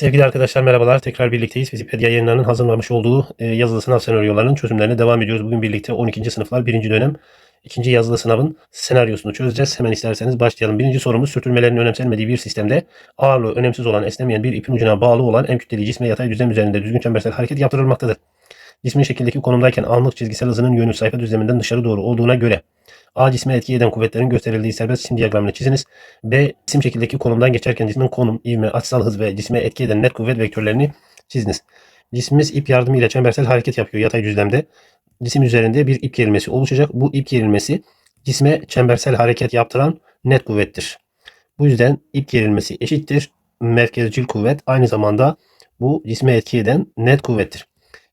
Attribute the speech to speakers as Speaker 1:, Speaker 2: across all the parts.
Speaker 1: Sevgili arkadaşlar merhabalar. Tekrar birlikteyiz. Wikipedia yayınlarının hazırlamış olduğu e, yazılı sınav senaryolarının çözümlerine devam ediyoruz. Bugün birlikte 12. sınıflar 1. dönem 2. yazılı sınavın senaryosunu çözeceğiz. Hemen isterseniz başlayalım. Birinci sorumuz sürtünmelerin önemsenmediği bir sistemde ağırlığı önemsiz olan esnemeyen bir ipin ucuna bağlı olan en kütleli cisme yatay düzlem üzerinde düzgün çembersel hareket yaptırılmaktadır. Cismin şekildeki konumdayken anlık çizgisel hızının yönü sayfa düzleminden dışarı doğru olduğuna göre A cisme etki eden kuvvetlerin gösterildiği serbest cisim diyagramını çiziniz. B cisim şekildeki konumdan geçerken cismin konum, ivme, açısal hız ve cisme etki eden net kuvvet vektörlerini çiziniz. Cismimiz ip yardımıyla çembersel hareket yapıyor yatay düzlemde. Cisim üzerinde bir ip gerilmesi oluşacak. Bu ip gerilmesi cisme çembersel hareket yaptıran net kuvvettir. Bu yüzden ip gerilmesi eşittir. Merkezcil kuvvet aynı zamanda bu cisme etki eden net kuvvettir.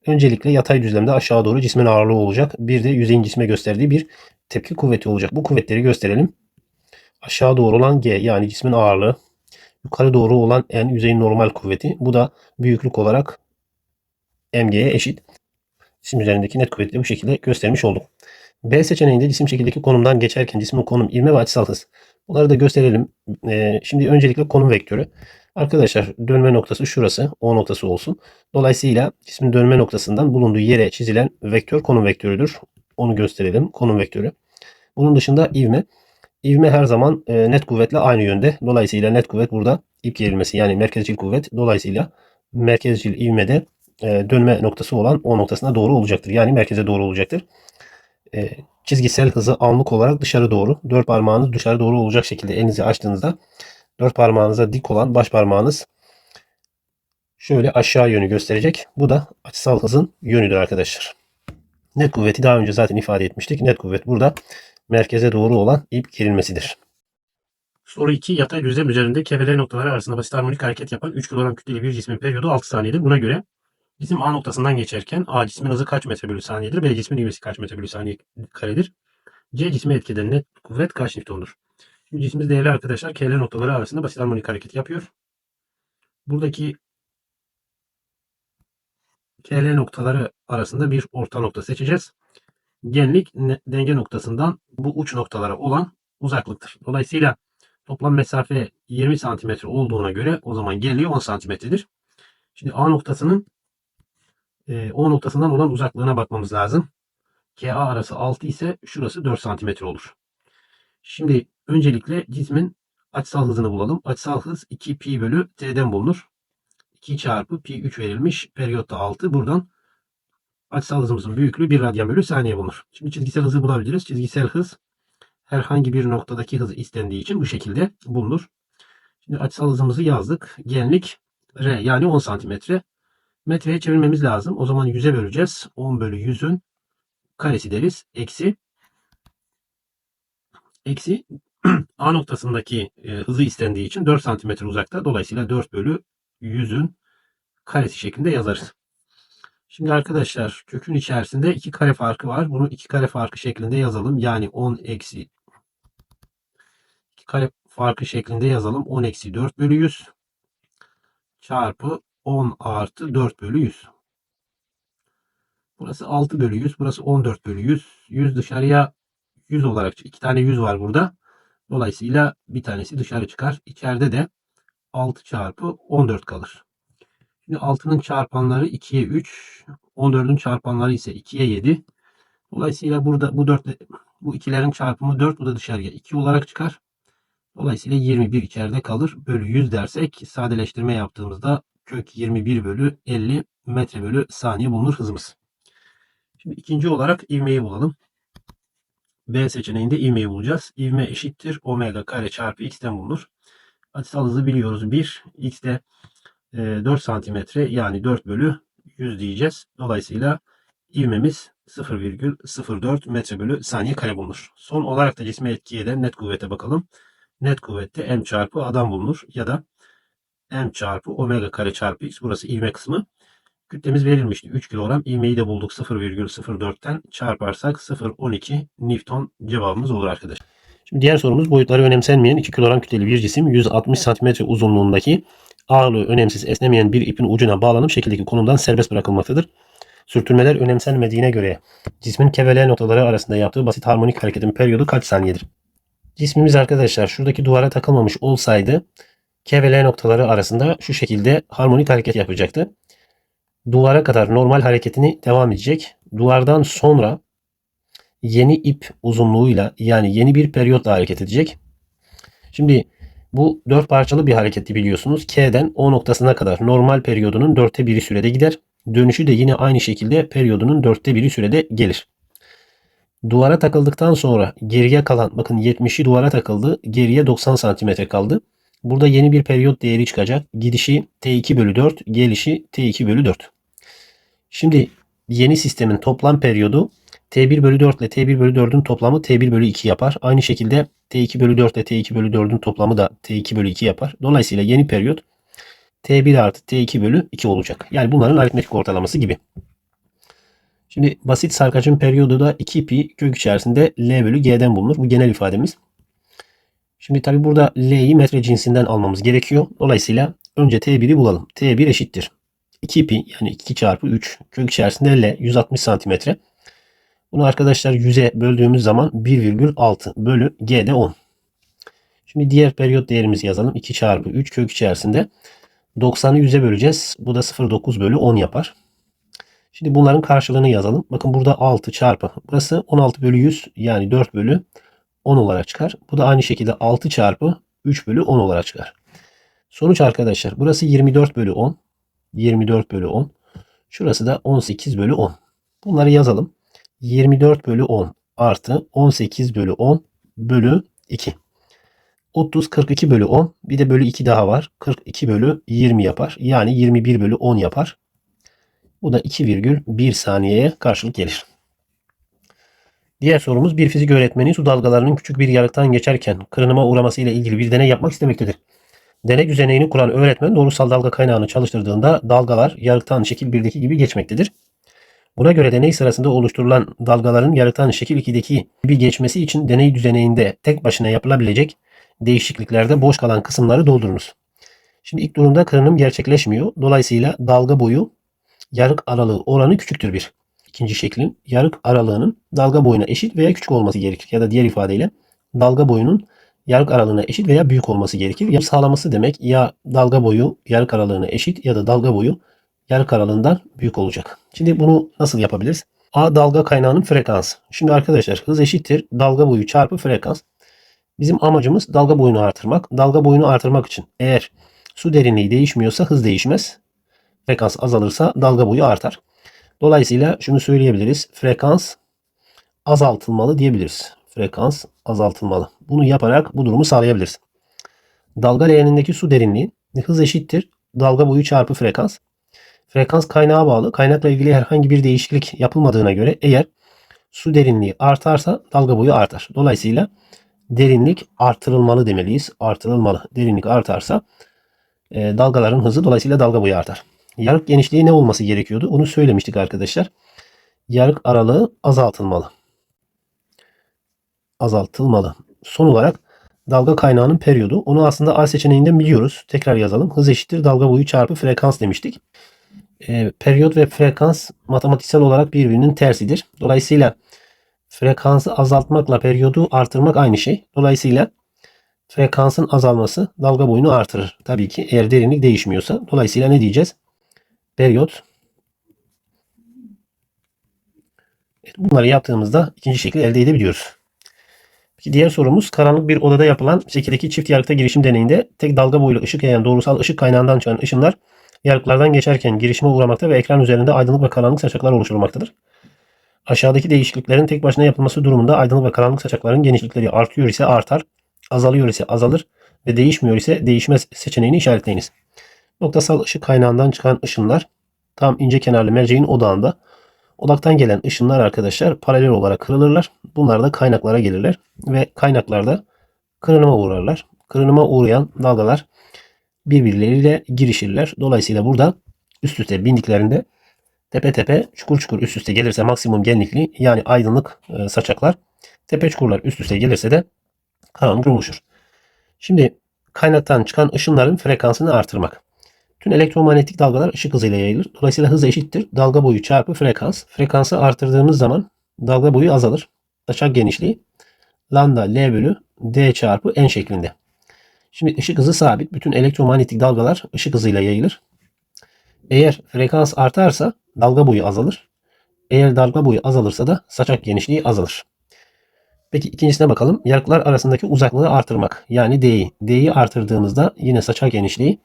Speaker 1: Öncelikle yatay düzlemde aşağı doğru cismin ağırlığı olacak. Bir de yüzeyin cisme gösterdiği bir tepki kuvveti olacak. Bu kuvvetleri gösterelim. Aşağı doğru olan G yani cismin ağırlığı. Yukarı doğru olan N yüzeyin normal kuvveti. Bu da büyüklük olarak mg'ye eşit. Cisim üzerindeki net kuvveti bu şekilde göstermiş olduk. B seçeneğinde cisim şekildeki konumdan geçerken cismin konum, ivme ve açısal hız. Bunları da gösterelim. Ee, şimdi öncelikle konum vektörü. Arkadaşlar dönme noktası şurası. O noktası olsun. Dolayısıyla cismin dönme noktasından bulunduğu yere çizilen vektör konum vektörüdür. Onu gösterelim. Konum vektörü. Bunun dışında ivme. İvme her zaman e, net kuvvetle aynı yönde. Dolayısıyla net kuvvet burada ip gerilmesi yani merkezcil kuvvet. Dolayısıyla merkezcil ivmede e, dönme noktası olan o noktasına doğru olacaktır. Yani merkeze doğru olacaktır. E, çizgisel hızı anlık olarak dışarı doğru. Dört parmağınız dışarı doğru olacak şekilde elinizi açtığınızda dört parmağınıza dik olan baş parmağınız şöyle aşağı yönü gösterecek. Bu da açısal hızın yönüdür arkadaşlar. Net kuvveti daha önce zaten ifade etmiştik. Net kuvvet burada merkeze doğru olan ip gerilmesidir. Soru 2. Yatay düzlem üzerinde keveler noktaları arasında basit harmonik hareket yapan 3 kilogram kütleli bir cismin periyodu 6 saniyedir. Buna göre cisim A noktasından geçerken A cismin hızı kaç metre bölü saniyedir? B cismin ivmesi kaç metre bölü saniye karedir? C cisme etkeden net kuvvet kaç newtondur? Şimdi cismimiz değerli arkadaşlar keveler noktaları arasında basit harmonik hareket yapıyor. Buradaki KL noktaları arasında bir orta nokta seçeceğiz. Genlik denge noktasından bu uç noktalara olan uzaklıktır. Dolayısıyla toplam mesafe 20 santimetre olduğuna göre o zaman genliği 10 santimetredir. Şimdi A noktasının e, O noktasından olan uzaklığına bakmamız lazım. KA arası 6 ise şurası 4 santimetre olur. Şimdi öncelikle cismin açısal hızını bulalım. Açısal hız 2 pi bölü t'den bulunur. 2 çarpı pi 3 verilmiş. Periyotta 6. Buradan açısal hızımızın büyüklüğü 1 radyan bölü saniye bulunur. Şimdi çizgisel hızı bulabiliriz. Çizgisel hız herhangi bir noktadaki hız istendiği için bu şekilde bulunur. Şimdi açısal hızımızı yazdık. Genlik R yani 10 santimetre. Metreye çevirmemiz lazım. O zaman 100'e böleceğiz. 10 bölü 100'ün karesi deriz. Eksi eksi A noktasındaki e, hızı istendiği için 4 santimetre uzakta. Dolayısıyla 4 bölü 100'ün karesi şeklinde yazarız. Şimdi arkadaşlar kökün içerisinde iki kare farkı var. Bunu iki kare farkı şeklinde yazalım. Yani 10 eksi 2 kare farkı şeklinde yazalım. 10 eksi 4 bölü 100 çarpı 10 artı 4 bölü 100. Burası 6 bölü 100. Burası 14 bölü 100. 100 dışarıya 100 olarak iki tane 100 var burada. Dolayısıyla bir tanesi dışarı çıkar. İçeride de 6 çarpı 14 kalır. Şimdi 6'nın çarpanları 2'ye 3. 14'ün çarpanları ise 2'ye 7. Dolayısıyla burada bu 4 bu ikilerin çarpımı 4 bu da dışarıya 2 olarak çıkar. Dolayısıyla 21 içeride kalır. Bölü 100 dersek sadeleştirme yaptığımızda kök 21 bölü 50 metre bölü saniye bulunur hızımız. Şimdi ikinci olarak ivmeyi bulalım. B seçeneğinde ivmeyi bulacağız. İvme eşittir omega kare çarpı x'ten bulunur. Açısal hızı biliyoruz 1. X de 4 santimetre yani 4 bölü 100 diyeceğiz. Dolayısıyla ivmemiz 0,04 metre bölü saniye kare bulunur. Son olarak da cisme etki eden net kuvvete bakalım. Net kuvvette m çarpı adam bulunur ya da m çarpı omega kare çarpı x burası ivme kısmı. Kütlemiz verilmişti 3 kilogram. İvmeyi de bulduk 0,04'ten çarparsak 0,12 Newton cevabımız olur arkadaşlar. Şimdi diğer sorumuz boyutları önemsenmeyen 2 kilogram kütleli bir cisim 160 cm uzunluğundaki ağırlığı önemsiz esnemeyen bir ipin ucuna bağlanıp şekildeki konumdan serbest bırakılmaktadır. Sürtünmeler önemsenmediğine göre cismin kevele noktaları arasında yaptığı basit harmonik hareketin periyodu kaç saniyedir? Cismimiz arkadaşlar şuradaki duvara takılmamış olsaydı K noktaları arasında şu şekilde harmonik hareket yapacaktı. Duvara kadar normal hareketini devam edecek. Duvardan sonra yeni ip uzunluğuyla yani yeni bir periyotla hareket edecek. Şimdi bu dört parçalı bir hareketti biliyorsunuz. K'den O noktasına kadar normal periyodunun dörtte biri sürede gider. Dönüşü de yine aynı şekilde periyodunun dörtte biri sürede gelir. Duvara takıldıktan sonra geriye kalan bakın 70'i duvara takıldı. Geriye 90 santimetre kaldı. Burada yeni bir periyot değeri çıkacak. Gidişi T2 bölü 4, gelişi T2 bölü 4. Şimdi yeni sistemin toplam periyodu T1 bölü 4 ile T1 bölü 4'ün toplamı T1 bölü 2 yapar. Aynı şekilde T2 bölü 4 ile T2 bölü 4'ün toplamı da T2 bölü 2 yapar. Dolayısıyla yeni periyot T1 artı T2 bölü 2 olacak. Yani bunların aritmetik ortalaması gibi. Şimdi basit sarkacın periyodu da 2 pi kök içerisinde L bölü G'den bulunur. Bu genel ifademiz. Şimdi tabi burada L'yi metre cinsinden almamız gerekiyor. Dolayısıyla önce T1'i bulalım. T1 eşittir. 2 pi yani 2 çarpı 3 kök içerisinde L 160 santimetre. Bunu arkadaşlar 100'e böldüğümüz zaman 1,6 bölü G'de 10. Şimdi diğer periyot değerimizi yazalım. 2 çarpı 3 kök içerisinde. 90'ı 100'e böleceğiz. Bu da 0,9 bölü 10 yapar. Şimdi bunların karşılığını yazalım. Bakın burada 6 çarpı. Burası 16 bölü 100 yani 4 bölü 10 olarak çıkar. Bu da aynı şekilde 6 çarpı 3 bölü 10 olarak çıkar. Sonuç arkadaşlar burası 24 bölü 10. 24 bölü 10. Şurası da 18 bölü 10. Bunları yazalım. 24 bölü 10 artı 18 bölü 10 bölü 2. 30 42 bölü 10 bir de bölü 2 daha var. 42 bölü 20 yapar. Yani 21 bölü 10 yapar. Bu da 2,1 saniyeye karşılık gelir. Diğer sorumuz bir fizik öğretmeni su dalgalarının küçük bir yarıktan geçerken kırınıma uğraması ile ilgili bir deney yapmak istemektedir. Deney düzenini kuran öğretmen doğrusal dalga kaynağını çalıştırdığında dalgalar yarıktan şekil 1'deki gibi geçmektedir. Buna göre deney sırasında oluşturulan dalgaların yarıktan şekil 2'deki gibi geçmesi için deney düzeninde tek başına yapılabilecek değişikliklerde boş kalan kısımları doldurunuz. Şimdi ilk durumda kırınım gerçekleşmiyor. Dolayısıyla dalga boyu yarık aralığı oranı küçüktür bir. İkinci şeklin yarık aralığının dalga boyuna eşit veya küçük olması gerekir. Ya da diğer ifadeyle dalga boyunun yarık aralığına eşit veya büyük olması gerekir. Ya sağlaması demek ya dalga boyu yarık aralığına eşit ya da dalga boyu yarık aralığından büyük olacak. Şimdi bunu nasıl yapabiliriz? A dalga kaynağının frekansı. Şimdi arkadaşlar hız eşittir dalga boyu çarpı frekans. Bizim amacımız dalga boyunu artırmak. Dalga boyunu artırmak için eğer su derinliği değişmiyorsa hız değişmez. Frekans azalırsa dalga boyu artar. Dolayısıyla şunu söyleyebiliriz. Frekans azaltılmalı diyebiliriz. Frekans azaltılmalı. Bunu yaparak bu durumu sağlayabiliriz. Dalga leğenindeki su derinliği hız eşittir. Dalga boyu çarpı frekans. Frekans kaynağa bağlı. Kaynakla ilgili herhangi bir değişiklik yapılmadığına göre eğer su derinliği artarsa dalga boyu artar. Dolayısıyla derinlik artırılmalı demeliyiz. Artırılmalı. Derinlik artarsa e, dalgaların hızı dolayısıyla dalga boyu artar. Yarık genişliği ne olması gerekiyordu? Onu söylemiştik arkadaşlar. Yarık aralığı azaltılmalı. Azaltılmalı. Son olarak dalga kaynağının periyodu. Onu aslında A seçeneğinden biliyoruz. Tekrar yazalım. Hız eşittir dalga boyu çarpı frekans demiştik. E, periyot ve frekans matematiksel olarak birbirinin tersidir. Dolayısıyla frekansı azaltmakla periyodu artırmak aynı şey. Dolayısıyla frekansın azalması dalga boyunu artırır. Tabii ki eğer derinlik değişmiyorsa. Dolayısıyla ne diyeceğiz? Periyot. bunları yaptığımızda ikinci şekli elde edebiliyoruz. Peki diğer sorumuz karanlık bir odada yapılan şekildeki çift yarıkta girişim deneyinde tek dalga boyuyla ışık yayan doğrusal ışık kaynağından çıkan ışınlar yarıklardan geçerken girişime uğramakta ve ekran üzerinde aydınlık ve karanlık saçaklar oluşturulmaktadır. Aşağıdaki değişikliklerin tek başına yapılması durumunda aydınlık ve karanlık saçakların genişlikleri artıyor ise artar, azalıyor ise azalır ve değişmiyor ise değişmez seçeneğini işaretleyiniz. Noktasal ışık kaynağından çıkan ışınlar tam ince kenarlı merceğin odağında. Odaktan gelen ışınlar arkadaşlar paralel olarak kırılırlar. Bunlar da kaynaklara gelirler ve kaynaklarda kırınıma uğrarlar. Kırınıma uğrayan dalgalar birbirleriyle girişirler. Dolayısıyla burada üst üste bindiklerinde tepe tepe çukur çukur üst üste gelirse maksimum genlikli yani aydınlık e, saçaklar tepe çukurlar üst üste gelirse de karanlık oluşur. Şimdi kaynaktan çıkan ışınların frekansını artırmak. Tüm elektromanyetik dalgalar ışık hızıyla yayılır. Dolayısıyla hız eşittir. Dalga boyu çarpı frekans. Frekansı artırdığımız zaman dalga boyu azalır. Saçak genişliği lambda L bölü D çarpı N şeklinde. Şimdi ışık hızı sabit. Bütün elektromanyetik dalgalar ışık hızıyla yayılır. Eğer frekans artarsa dalga boyu azalır. Eğer dalga boyu azalırsa da saçak genişliği azalır. Peki ikincisine bakalım. Yarıklar arasındaki uzaklığı artırmak. Yani D'yi. D'yi artırdığımızda yine saçak genişliği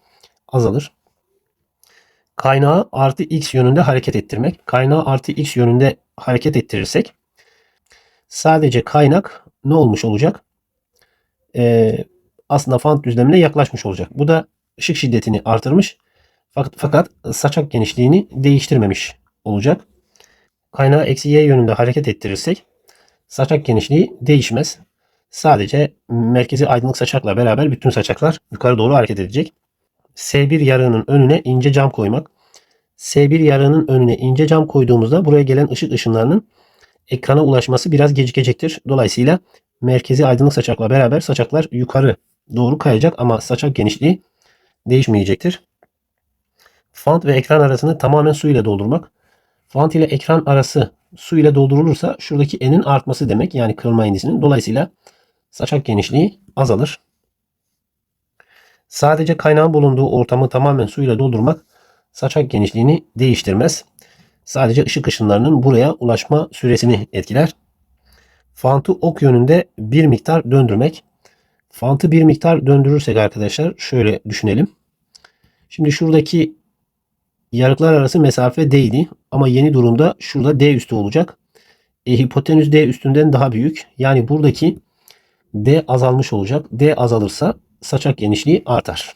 Speaker 1: azalır. Kaynağı artı x yönünde hareket ettirmek. Kaynağı artı x yönünde hareket ettirirsek sadece kaynak ne olmuş olacak? Ee, aslında fant düzlemine yaklaşmış olacak. Bu da ışık şiddetini artırmış. Fakat, fakat saçak genişliğini değiştirmemiş olacak. Kaynağı eksi y yönünde hareket ettirirsek saçak genişliği değişmez. Sadece merkezi aydınlık saçakla beraber bütün saçaklar yukarı doğru hareket edecek. S1 yarığının önüne ince cam koymak. S1 yarığının önüne ince cam koyduğumuzda buraya gelen ışık ışınlarının ekrana ulaşması biraz gecikecektir. Dolayısıyla merkezi aydınlık saçakla beraber saçaklar yukarı doğru kayacak ama saçak genişliği değişmeyecektir. Font ve ekran arasını tamamen su ile doldurmak. Font ile ekran arası su ile doldurulursa şuradaki enin artması demek. Yani kırılma indisinin. Dolayısıyla saçak genişliği azalır. Sadece kaynağın bulunduğu ortamı tamamen su ile doldurmak saçak genişliğini değiştirmez. Sadece ışık ışınlarının buraya ulaşma süresini etkiler. Fantı ok yönünde bir miktar döndürmek. Fantı bir miktar döndürürsek arkadaşlar şöyle düşünelim. Şimdi şuradaki yarıklar arası mesafe D'ydi ama yeni durumda şurada D üstü olacak. E, hipotenüs D üstünden daha büyük. Yani buradaki D azalmış olacak. D azalırsa saçak genişliği artar.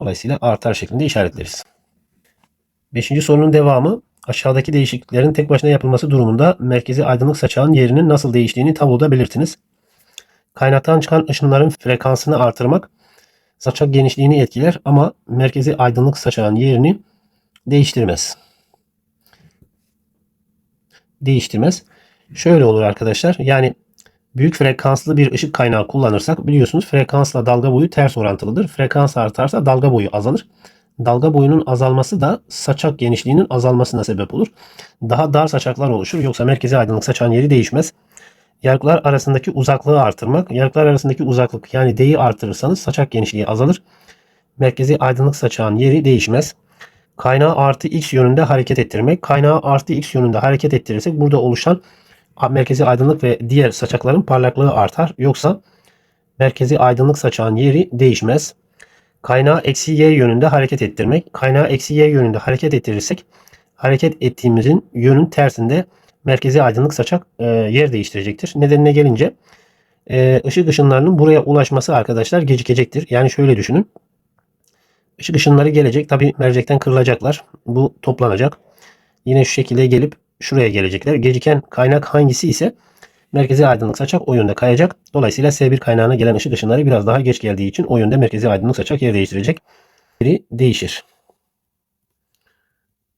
Speaker 1: Dolayısıyla artar şeklinde işaretleriz. Beşinci sorunun devamı aşağıdaki değişikliklerin tek başına yapılması durumunda merkezi aydınlık saçağın yerinin nasıl değiştiğini tabloda belirtiniz. Kaynaktan çıkan ışınların frekansını artırmak saçak genişliğini etkiler ama merkezi aydınlık saçağın yerini değiştirmez. Değiştirmez. Şöyle olur arkadaşlar. Yani büyük frekanslı bir ışık kaynağı kullanırsak biliyorsunuz frekansla dalga boyu ters orantılıdır. Frekans artarsa dalga boyu azalır. Dalga boyunun azalması da saçak genişliğinin azalmasına sebep olur. Daha dar saçaklar oluşur. Yoksa merkezi aydınlık saçağın yeri değişmez. Yarıklar arasındaki uzaklığı artırmak. Yarıklar arasındaki uzaklık yani D'yi artırırsanız saçak genişliği azalır. Merkezi aydınlık saçağın yeri değişmez. Kaynağı artı x yönünde hareket ettirmek. Kaynağı artı x yönünde hareket ettirirsek burada oluşan merkezi aydınlık ve diğer saçakların parlaklığı artar. Yoksa merkezi aydınlık saçağın yeri değişmez. Kaynağı eksi y yönünde hareket ettirmek. Kaynağı eksi y yönünde hareket ettirirsek hareket ettiğimizin yönün tersinde merkezi aydınlık saçak e, yer değiştirecektir. Nedenine gelince e, ışık ışınlarının buraya ulaşması arkadaşlar gecikecektir. Yani şöyle düşünün. Işık ışınları gelecek. Tabi mercekten kırılacaklar. Bu toplanacak. Yine şu şekilde gelip şuraya gelecekler. Geciken kaynak hangisi ise merkezi aydınlık saçak o yönde kayacak. Dolayısıyla S1 kaynağına gelen ışık ışınları biraz daha geç geldiği için o yönde merkezi aydınlık saçak yer değiştirecek. Biri değişir.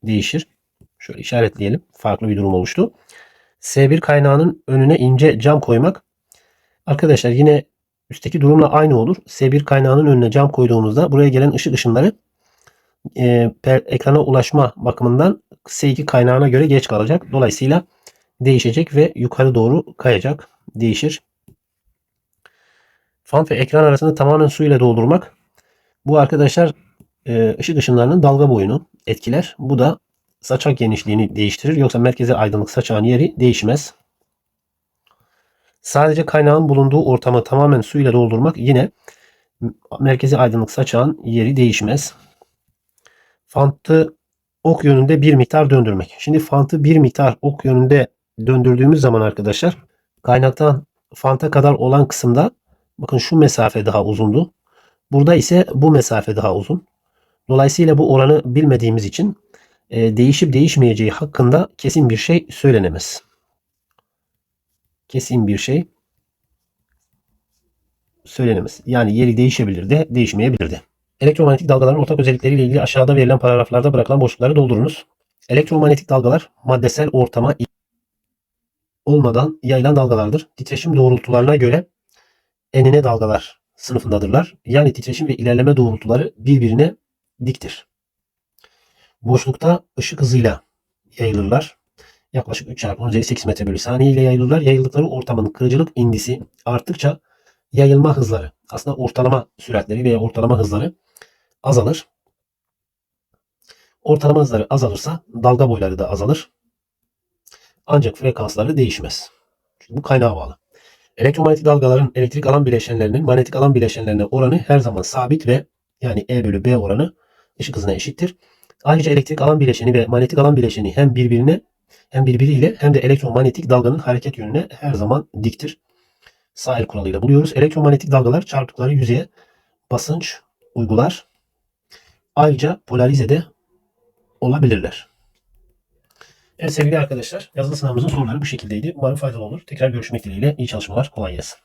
Speaker 1: Değişir. Şöyle işaretleyelim. Farklı bir durum oluştu. S1 kaynağının önüne ince cam koymak. Arkadaşlar yine üstteki durumla aynı olur. S1 kaynağının önüne cam koyduğumuzda buraya gelen ışık ışınları e, per, ekrana ulaşma bakımından S2 kaynağına göre geç kalacak. Dolayısıyla değişecek ve yukarı doğru kayacak. Değişir. Fan ve ekran arasını tamamen su ile doldurmak. Bu arkadaşlar e, ışık ışınlarının dalga boyunu etkiler. Bu da saçak genişliğini değiştirir. Yoksa merkezi aydınlık saçağın yeri değişmez. Sadece kaynağın bulunduğu ortamı tamamen su ile doldurmak yine merkezi aydınlık saçağın yeri değişmez. Fantı ok yönünde bir miktar döndürmek. Şimdi fantı bir miktar ok yönünde döndürdüğümüz zaman arkadaşlar kaynaktan fanta kadar olan kısımda bakın şu mesafe daha uzundu. Burada ise bu mesafe daha uzun. Dolayısıyla bu oranı bilmediğimiz için değişip değişmeyeceği hakkında kesin bir şey söylenemez. Kesin bir şey söylenemez. Yani yeri değişebilir de değişmeyebilir de. Elektromanyetik dalgaların ortak özellikleriyle ilgili aşağıda verilen paragraflarda bırakılan boşlukları doldurunuz. Elektromanyetik dalgalar maddesel ortama olmadan yayılan dalgalardır. Titreşim doğrultularına göre enine dalgalar sınıfındadırlar. Yani titreşim ve ilerleme doğrultuları birbirine diktir. Boşlukta ışık hızıyla yayılırlar. Yaklaşık 3 çarpı 10 üzeri 8 metre bölü saniye ile yayılırlar. Yayıldıkları ortamın kırıcılık indisi arttıkça yayılma hızları aslında ortalama süratleri veya ortalama hızları azalır. Ortalama hızları azalırsa dalga boyları da azalır. Ancak frekansları değişmez. Çünkü bu kaynağa bağlı. Elektromanyetik dalgaların elektrik alan bileşenlerinin manyetik alan bileşenlerine oranı her zaman sabit ve yani E bölü B oranı ışık hızına eşittir. Ayrıca elektrik alan bileşeni ve manyetik alan bileşeni hem birbirine hem birbiriyle hem de elektromanyetik dalganın hareket yönüne her zaman diktir. Sahil kuralıyla buluyoruz. Elektromanyetik dalgalar çarptıkları yüzeye basınç uygular. Ayrıca polarize de olabilirler. Evet sevgili arkadaşlar yazılı sınavımızın soruları bu şekildeydi. Umarım faydalı olur. Tekrar görüşmek dileğiyle. İyi çalışmalar. Kolay gelsin.